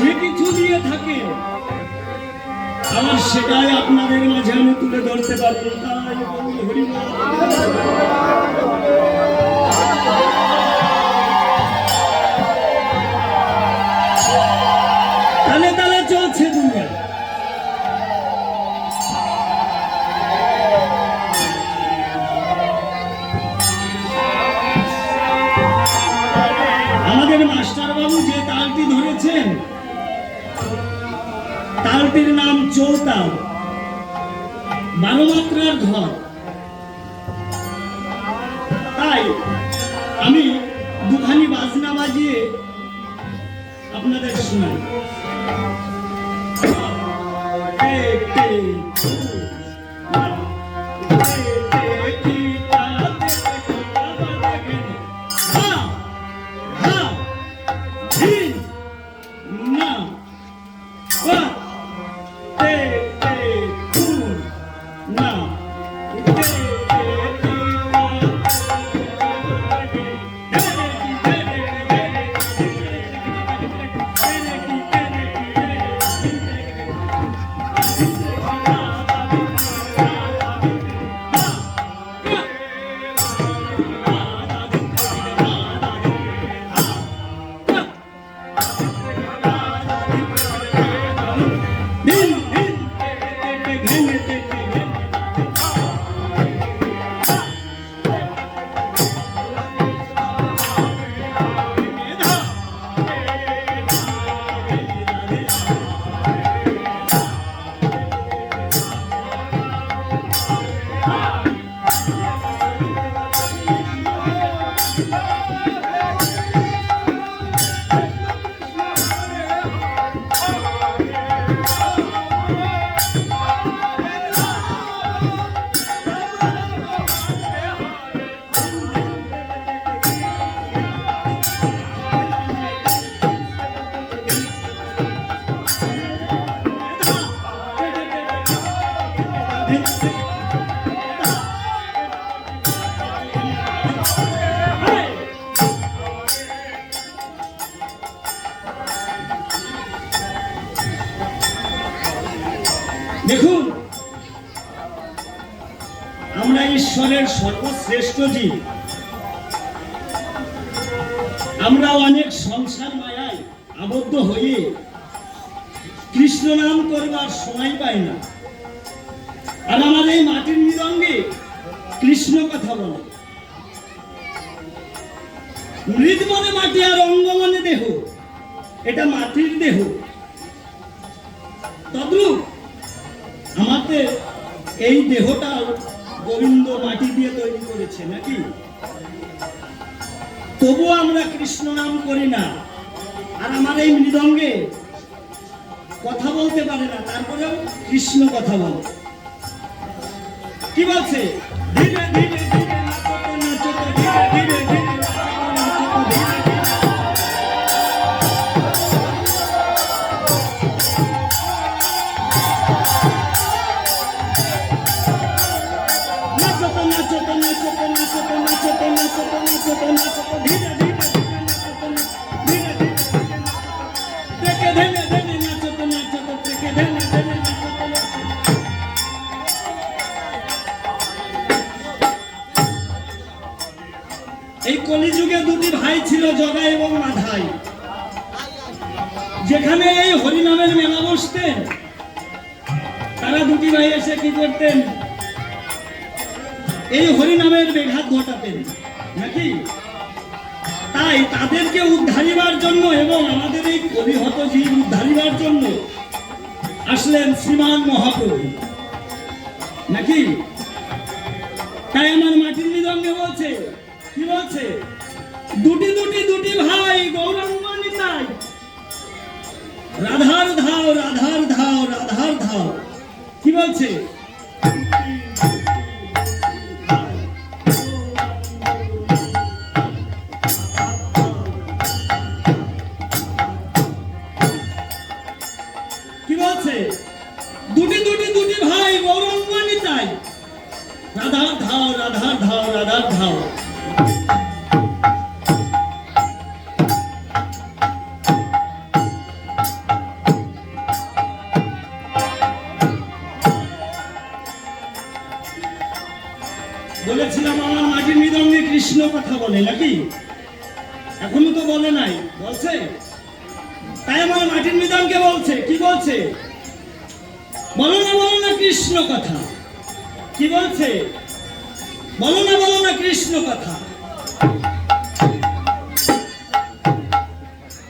মাঝে কিছু দিয়ে থাকে আমার সেটাই আপনাদের মাঝে আমি তুলে ধরতে পারব তাই। তালে তালে চলছে দুনিয়া আমাদের মাস্টার বাবু যে তালটি ধরেছেন তালটির নাম চৌতাল। মানবাত্রার মাত্রার ঘর। তাই আমি দুখানি বাজনা বাজিয়ে আপনাদের শোনাই। দেখুন, আমরা ঈশ্বরের সর্বশ্রেষ্ঠ জীব। আমরা অনেক সংসার মায়ায় আবদ্ধ হয়ে কৃষ্ণ নাম করবার সময় পাই না। আর আমার এই মাটির মৃদঙ্গে কৃষ্ণ কথা বলে। মৃদ মনে মাটি আর অঙ্গ মনে দেহ, এটা মাটির দেহ। এই দেহটা গোবিন্দ মাটি দিয়ে তৈরি করেছে নাকি? তবু আমরা কৃষ্ণ নাম করি না। আর আমার এই মৃদঙ্গে কথা বলতে পারে না, তারপরেও কৃষ্ণ কথা বলে। কি বলছে? ধীরে ধীরে ধীরে। এই কলিযুগে দুটি ভাই ছিল জগা এবং মাধাই। যেখানে এই হরিনামের মেলা বসতেন তারা দুটি ভাই এসে কি করতেন? এই হরিনামের বেঘাত ঘটাতেন। নাকি? তাই তাদেরকে উদ্ধারিবার জন্য এবং আমাদের এই অভিহত জীব উদ্ধারিবার জন্য আসলেন শ্রীমান মহাপ্রভু। নাকি? তাই আমার মাটির মৃদঙ্গে বলছে, কি বলছে? দুটি দুটি দুটি ভাই, গৌরাঙ্গ রাধার ধাও রাধার ধাও রাধার ধাও। কি বলছে? বলেছিলাম আমার মাটির মৃদঙ্গে কৃষ্ণ কথা বলে, নাকি? এখনও তো বলে নাই, বলছে? তাই আমার মাটির মৃদঙ্গে বলছে, কি বলছে? বলো না বলো না কৃষ্ণ কথা। কি বলছে? বলো না বলো না কৃষ্ণ কথা।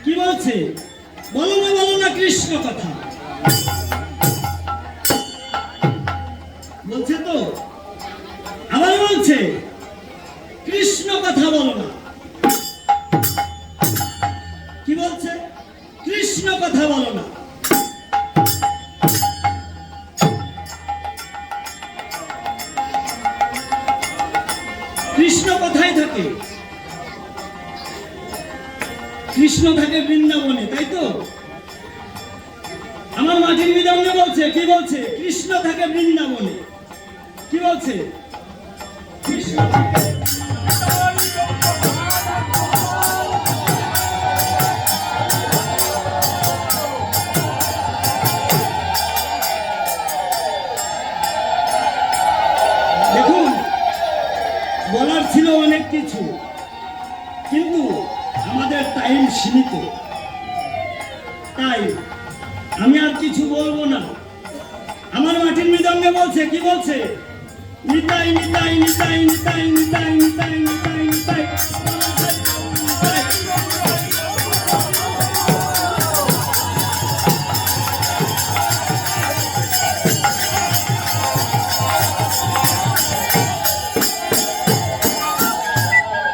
কি বলছে? বলো না বলো না কৃষ্ণ কথা। না কৃষ্ণ কোথায় থাকে। কৃষ্ণ থাকে বৃন্দাবনে, তাই তো? আমার মাটির বিদঙ্গে বলছে, কি বলছে? কৃষ্ণ থাকে বৃন্দাবনে। কি বলছে? কৃষ্ণ থাকে টাইম সীমিত তাই আমি আর কিছু বলব না আমার মাটির মৃদঙ্গে বলছে কি বলছে নিতাই নিতাই নিতাই নিতাই নিতাই নিতাই নিতাই নিতাই